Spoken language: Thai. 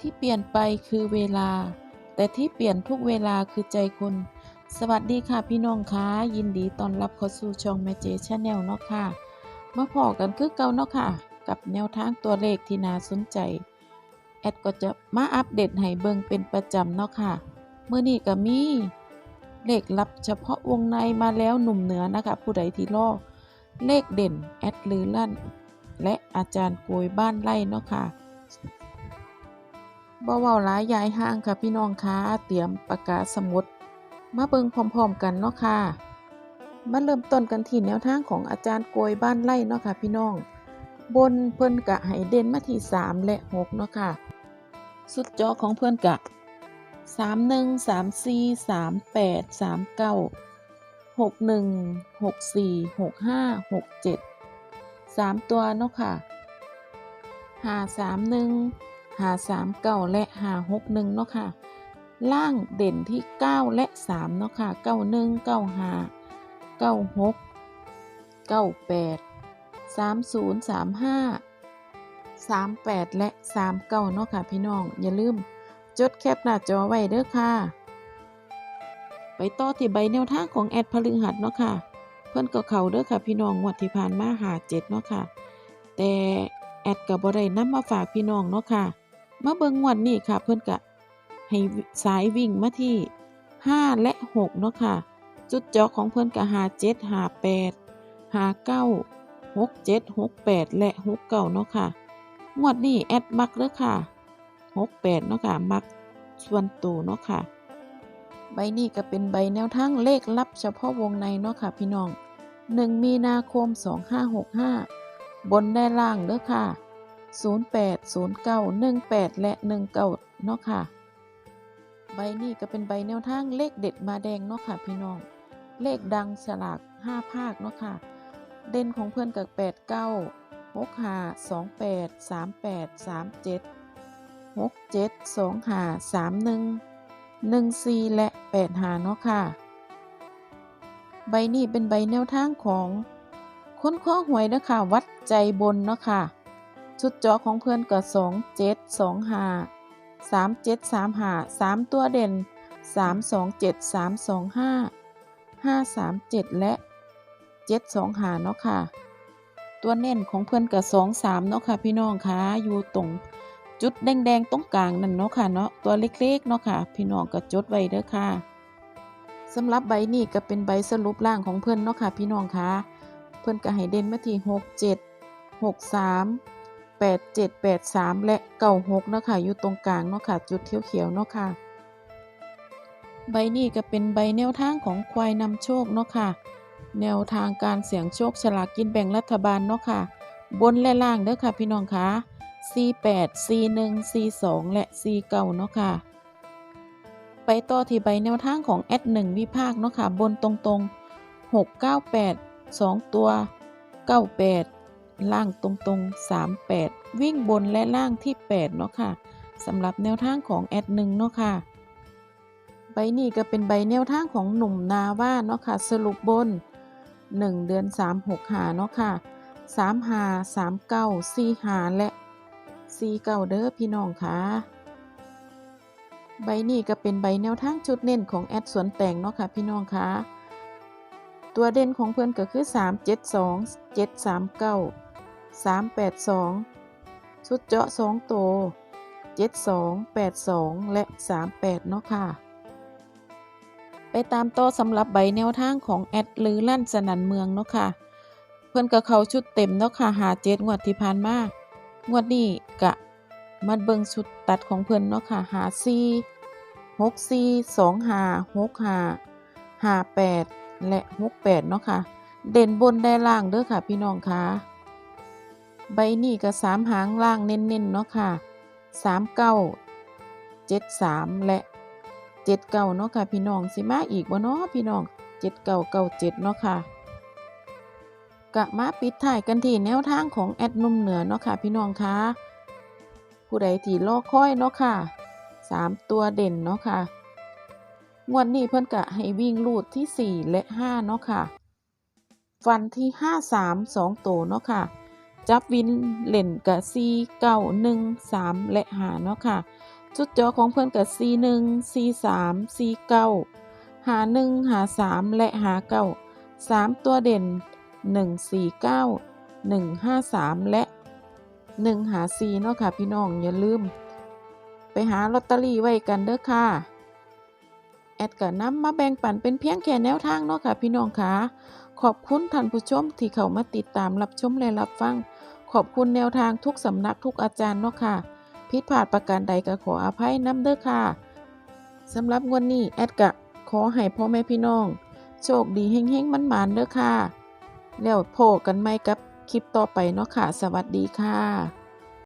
ที่เปลี่ยนไปคือเวลา แต่ที่เปลี่ยนทุกเวลาคือใจคนสวัสดีค่ะพี่น้องคะยินดีต้อนรับเข้าสู่ช่องแมเจชาแนลเนาะค่ะมาพอกันคือเก่าเนาะค่ะ กับแนวทางตัวเลขที่น่าสนใจ แอดก็จะมาอัปเดตให้เบิ่งเป็นประจำเนาะค่ะเมื่อนี้ก็มีเลขลับเฉพาะวงในมาแล้วหนุ่มเหนือนะคะ ผู้ใดที่รอเลขเด่นแอดลือลั่น และอาจารย์โกยบ้านไร่เนาะค่ะ บ่เว้าหลายยายห้างค่ะพี่น้องคะเตรียมปากกาสมุด มาเบิ่งพร้อมๆกันเนาะค่ะมาเริ่มต้นกันที่แนวทางของอาจารย์โกยบ้านไร่เนาะค่ะพี่น้อง บนเพิ่อนกะให้เด่นมาที่3และ6เนาะค่ะ สุดจอของเพิ่อนกะ3 1 3 4 3 8 3 9 6 1 6 4 6 5 6 7 3ตัวเนาะค่ะหาสามหนึ่ง 5 3 1 5 3 9และ5 6 1เนาะค่ะ ล่างเด่นที่9และ3เนาะค่ะ91 95 96 98 30 35 38และ39เนาะค่ะพี่น้อง อย่าลืมจดแคปหน้าจอไว้เด้อค่ะ ไปต่อที่ใบแนวทางของแอดพลึงหัดเนาะค่ะ เพิ่นก็เขาเด้อค่ะพี่น้องงวดที่ผ่านมาหาเจ็ดเนาะค่ะ แต่แอดก็บ่ได้นำมาฝากพี่น้องเนาะค่ะ มาเบิงงวดนี้ค่ะ เพิ่อนก็ให้สายวิ่งมาที่ 5 และ 6 เนาะค่ะ จุดจาะของเพิ่นก็57 58 59 67 68แปดและ69เก้าเนาะค่ะ งวดนี้แอดมักเด้อค่ะ68เนาะค่ะ มักส่วนตัวเนาะค่ะ ใบนี้ก็เป็นใบแนวทางเลขลับเฉพาะวงในเนาะค่ะพี่น้อง 1 มีนาคม 2565 บนได้ล่างเด้อค่ะ 08 09 18 และ 19 เนาะค่ะ ใบนี้ก็เป็นใบแนวทางเลขเด็ดมาแดงเนาะค่ะพี่น้อง เลขดังสลาก 5 ภาคเนาะค่ะ เด่นของเพื่อนกับ 8 9 6 5 2 8 3 8 3 7 6 7 2 5 3 1 1 4 และ 8 5 เนาะค่ะ ใบนี้เป็นใบแนวทางของค้นข้อหวยนะคะวัดใจบนเนาะค่ะ ชุดจาะของเพื่อนก็2 7 2 5 3 7 3 5 3ตัวเด่น3 2 7 3 2 5 5 3 7และ7 2 5เนาะค่ะ ตัวเน้นของเพื่อนกับ2 3เนาะค่ะพี่น้องค่ะอยู่ตรงจุดแดงๆตรงกลางนั่นเนาะค่ะเนาะตัวเล็กๆเนาะค่ะ พี่น้องก็จดไว้เด้อค่ะสำหรับใบนี้ก็เป็นใบสรุปล่างของเพื่อนเนาะค่ะพี่น้องค่ะ เพื่อนก็ให้เด่นมาที่6 7 6 3 8 7 8 3 และ96เนาะค่ะอยู่ตรงกลางเนาะค่ะจุดเขียวๆเนาะค่ะ ใบนี้ก็เป็นใบแนวทางของควายนำโชคเนาะค่ะ แนวทางการเสี่ยงโชคฉลากกินแบ่งรัฐบาลเนาะค่ะ บนและล่างเด้อค่ะพี่น้องค่ะ C8 C1 C2 และ C9 เนาะค่ะ ไปต่อที่ใบแนวทางของแอด1วิภาคเนาะค่ะ บนตรงๆ 698 2 ตัว 98 ล่างตรงๆ 38 วิ่งบนและล่างที่ 8 เนาะค่ะสำหรับแนวทางของแอด1เนาะค่ะ ใบนี้ก็เป็นใบแนวทางของหนุ่มนาว่าเนาะค่ะ สรุปบน 1 เดือน 3 6หาเนาะค่ะ3หา3 9 4หาและ4 9เด้อพี่น้องค่ะ ใบนี้ก็เป็นใบแนวทางชุดเน้นของแอดสวนแต่งเนาะค่ะพี่น้องค่ะตัวเด่นของเพื่อนก็คือ 3 7 2 7 3 9 3 8 2ชุดเจาะ2ตัว7 2 8 2 และ 38 เนาะค่ะ ไปตามต่อสำหรับใบแนวทางของแอดหรือลั่นสนันเมืองเนาะค่ะ เพื่อนกับเขาชุดเต็มเนาะค่ะหาเจ็ดงวดที่ผ่านมางวดนี้กะมาเบิงชุดตัดของเพื่อนเนาะค่ะหาสี่หกสี่สองหาหกหาหาแปดและหกแปดเนาะค่ะ เด่นบนได้ล่างเด้อค่ะพี่น้องค่ะ ใบนี้ก็สามหางล่างเน้นๆเนาะค่ะสามเก้าเจ็ดสามและเจ็ดเก่าเนาะค่ะพี่น้องสิมาอีกบ่เนาะพี่น้องเจ็ดเก่าเก่าเจ็ดเนาะค่ะกะมาปิดถ่ายกันที่แนวทางของแอดนุ่มเหนือเนาะค่ะพี่น้องคะผู้ใดที่รอกค่อยเนาะค่ะสามตัวเด่นเนาะค่ะงวดนี้เพิ่อนกะให้วิ่งลูดที่สี่และห้าเนาะค่ะฟันที่ห้าสามสองตัวเนาะค่ะ จับวินเล่นกะซีเก้าหนึ่งสามและหาเนาะค่ะ จุดจอของเพิ่อนก็41 43 49 51 53และ59 3ตัวเด่น149 153และ154เนาะค่ะพี่น้องอย่าลืม ไปหาลอตเตอรี่ไว้กันเด้อค่ะ แอดก็นำมาแบ่งปันเป็นเพียงแค่แนวทางเนาะค่ะพี่น้องค่ะ ขอบคุณท่านผู้ชมที่เข้ามาติดตามรับชมและรับฟัง ขอบคุณแนวทางทุกสำนักทุกอาจารย์เนาะค่ะ ผิดพลาดประการใดก็ขออภัยน้ำเด้อค่ะสำหรับวันนี้แอดกะขอให้พ่อแม่พี่น้อง โชคดีเฮงๆมันมานเด้อค่ะ แล้วโพกันไหมกับคลิปต่อไปเนาะค่ะ สวัสดีค่ะ